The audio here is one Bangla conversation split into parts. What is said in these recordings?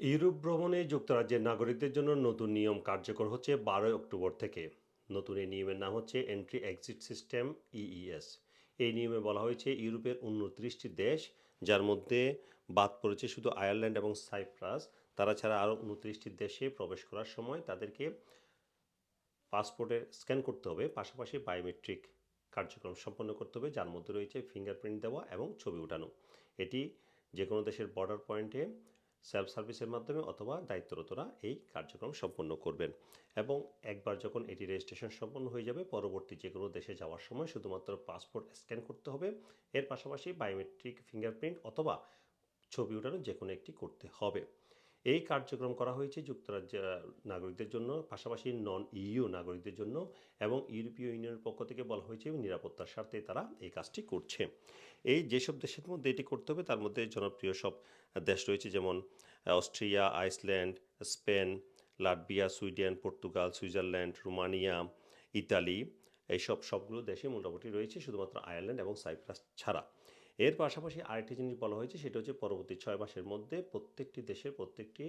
ইউরোপ ভ্রমণে যুক্তরাজ্যের নাগরিকদের জন্য নতুন নিয়ম কার্যকর হচ্ছে বারোই অক্টোবর থেকে। নতুন এই নিয়মের নাম হচ্ছে এন্ট্রি এক্সিট সিস্টেম ইইএস এই নিয়মে বলা হয়েছে ইউরোপের উনত্রিশটি দেশ, যার মধ্যে বাদ পড়েছে শুধু আয়ারল্যান্ড এবং সাইপ্রাস। তারা ছাড়া আরও উনত্রিশটি দেশে প্রবেশ করার সময় তাদেরকে পাসপোর্টের স্ক্যান করতে হবে, পাশাপাশি বায়োমেট্রিক কার্যক্রম সম্পন্ন করতে হবে, যার মধ্যে রয়েছে ফিঙ্গারপ্রিন্ট দেওয়া এবং ছবি ওঠানো। এটি যে কোনো দেশের বর্ডার পয়েন্টে সেলফ সার্ভিসের মাধ্যমে অথবা দায়িত্বরতরা এই কার্যক্রম সম্পন্ন করবেন। এবং একবার যখন এটি রেজিস্ট্রেশন সম্পন্ন হয়ে যাবে, পরবর্তী যে কোনো দেশে যাওয়ার সময় শুধুমাত্র পাসপোর্ট স্ক্যান করতে হবে। এর পাশাপাশি বায়োমেট্রিক ফিঙ্গারপ্রিন্ট অথবা ছবি ওঠানো যে কোনো একটি করতে হবে। এই কার্যক্রম করা হয়েছে যুক্তরাজ্যের নাগরিকদের জন্য, পাশাপাশি নন ইইউ নাগরিকদের জন্য এবং ইউরোপীয় ইউনিয়নের পক্ষ থেকে বলা হয়েছে নিরাপত্তার স্বার্থে তারা এই কাজটি করছে। এই যেসব দেশের মধ্যে এটি করতে হবে, তার মধ্যে জনপ্রিয় সব দেশ রয়েছে যেমন Austria, Iceland, Spain, Latvia, Sweden, Portugal, Switzerland, Romania, Italy, এইসব সবগুলো দেশে মোটামুটি রয়েছে, শুধুমাত্র আয়ারল্যান্ড এবং সাইপ্রাস ছাড়া। এর পাশাপাশি আরেকটি জিনিস বলা হয়েছে, সেটা হচ্ছে পরবর্তী ছয় মাসের মধ্যে প্রত্যেকটি দেশের প্রত্যেকটি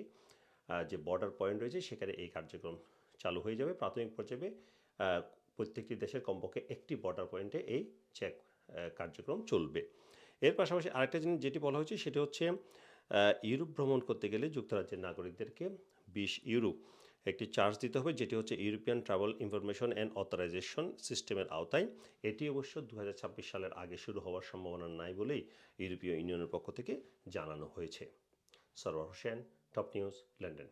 যে বর্ডার পয়েন্ট রয়েছে, সেখানে এই কার্যক্রম চালু হয়ে যাবে। প্রাথমিক পর্যায়ে প্রত্যেকটি দেশের কমপক্ষে একটি বর্ডার পয়েন্টে এই চেক কার্যক্রম চলবে। এর পাশাপাশি আরেকটা জিনিস যেটি বলা হয়েছে, সেটা হচ্ছে ইউরোপ ভ্রমণ করতে গেলে যুক্তরাজ্যের নাগরিকদেরকে বিশ ইউরো একটি চার্জ দিতে হবে, যেটি হচ্ছে European travel information and authorization সিস্টেমের আওতায়। এটি অবশ্য দু হাজার ছাব্বিশ সালের আগে শুরু হওয়ার সম্ভাবনা নাই বলেই ইউরোপীয় ইউনিয়নের পক্ষ থেকে জানানো হয়েছে। Sarwar Hossain top news London